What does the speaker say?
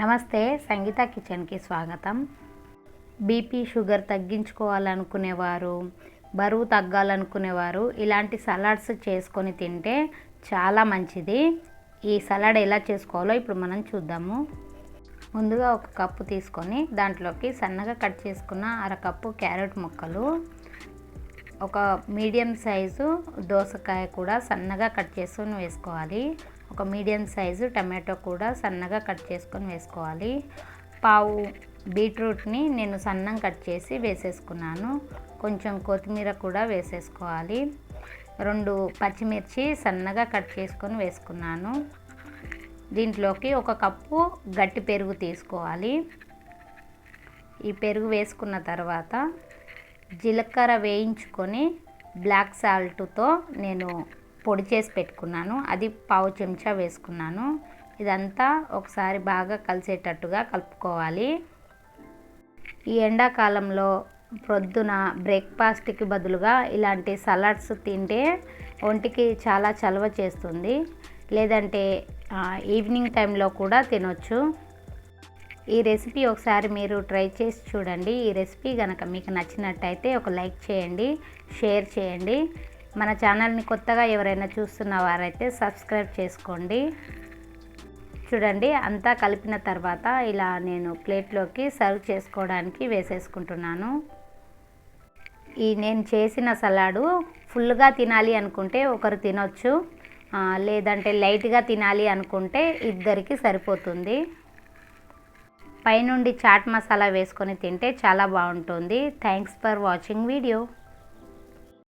నమస్తే సంగీత కిచెన్కి స్వాగతం. బీపీ షుగర్ తగ్గించుకోవాలనుకునేవారు బరువు తగ్గాలనుకునేవారు ఇలాంటి సలాడ్స్ చేసుకొని తింటే చాలా మంచిది. ఈ సలాడ్ ఎలా చేసుకోవాలో ఇప్పుడు మనం చూద్దాము. ముందుగా ఒక కప్పు తీసుకొని దాంట్లోకి సన్నగా కట్ చేసుకున్న అరకప్పు క్యారెట్ ముక్కలు ఒక మీడియం సైజు దోసకాయ కూడా సన్నగా కట్ చేసుకొని వేసుకోవాలి. ఒక మీడియం సైజు టమాటో కూడా సన్నగా కట్ చేసుకొని వేసుకోవాలి. పావు బీట్రూట్ని నేను సన్నం కట్ చేసి వేసేసుకున్నాను. కొంచెం కొత్తిమీర కూడా వేసేసుకోవాలి. రెండు పచ్చిమిర్చి సన్నగా కట్ చేసుకొని వేసుకున్నాను. దీంట్లోకి ఒక కప్పు గట్టి పెరుగు తీసుకోవాలి. ఈ పెరుగు వేసుకున్న తర్వాత జీలకర్ర వేయించుకొని బ్లాక్ సాల్ట్తో నేను పొడి చేసి పెట్టుకున్నాను. అది పావు చెంచా వేసుకున్నాను. ఇదంతా ఒకసారి బాగా కలిసేటట్టుగా కలుపుకోవాలి. ఈ ఎండాకాలంలో ప్రొద్దున బ్రేక్ఫాస్ట్కి బదులుగా ఇలాంటి సలాడ్స్ తింటే ఒంటికి చాలా చలవ చేస్తుంది. లేదంటే ఈవినింగ్ టైంలో కూడా తినొచ్చు. ఈ రెసిపీ ఒకసారి మీరు ట్రై చేసి చూడండి. ఈ రెసిపీ కనుక మీకు నచ్చినట్టయితే ఒక లైక్ చేయండి షేర్ చేయండి. మన ఛానల్ని కొత్తగా ఎవరైనా చూస్తున్న వారైతే సబ్స్క్రైబ్ చేసుకోండి. చూడండి అంతా కలిపిన తర్వాత ఇలా నేను ప్లేట్లోకి సర్వ్ చేసుకోవడానికి వేసేసుకుంటున్నాను. ఈ నేను చేసిన సలాడు ఫుల్గా తినాలి అనుకుంటే ఒకరు తినొచ్చు. లేదంటే లైట్గా తినాలి అనుకుంటే ఇద్దరికి సరిపోతుంది. పైనుండి చాట్ మసాలా వేసుకొని తింటే చాలా బాగుంటుంది. Thanks for watching video